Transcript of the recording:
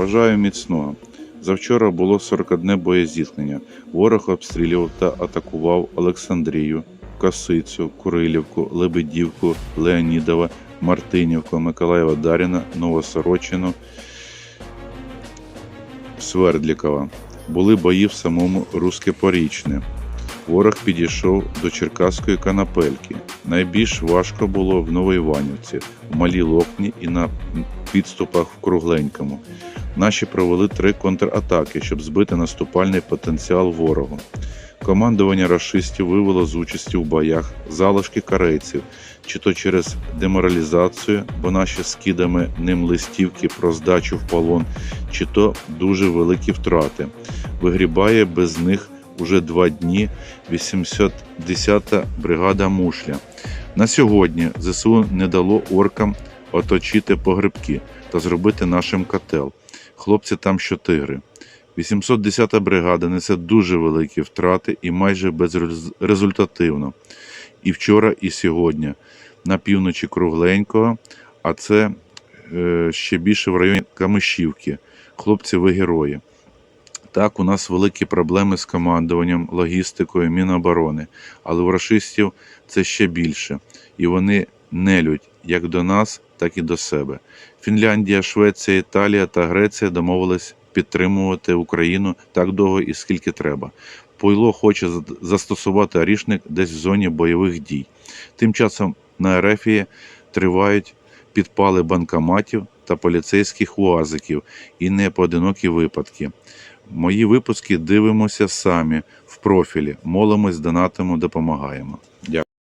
Бажаю міцного. Завчора було 41 боєзіткнення. Ворог обстрілював та атакував Олександрію, Косицю, Курилівку, Лебедівку, Леонідова, Мартинівку, Миколаєва Даріна, Новосорочину, Свердлікова. Були бої в самому Руське Порічне. Ворог підійшов до Черкаської канапельки. Найбільш важко було в Новоіванівці, в Малій Локні і на підступах в Кругленькому. Наші провели три контратаки, щоб збити наступальний потенціал ворогу. Командування рашистів вивело з участі в боях залишки карейців, чи то через деморалізацію, бо наші скидами ним листівки про здачу в полон, чи то дуже великі втрати. Вигрібає без них уже два дні 810-та бригада Мушля. На сьогодні ЗСУ не дало оркам оточити погребки та зробити нашим котел. Хлопці там що тигри. 810-та бригада несе дуже великі втрати і майже безрезультативно. І вчора, і сьогодні на півночі Кругленького, а це е, ще більше в районі Камишівки. Хлопці, ви герої. Так, у нас великі проблеми з командуванням, логістикою, Міноборони, але у рашистів це ще більше. І вони нелють як до нас, так і до себе. Фінляндія, Швеція, Італія та Греція домовились підтримувати Україну так довго і скільки треба. Пойло хоче застосувати орішник десь в зоні бойових дій. Тим часом на Ерефії тривають підпали банкоматів та поліцейських уазиків і непоодинокі випадки. Мої випуски дивимося самі в профілі, молимось, донатимо, допомагаємо. Дякую.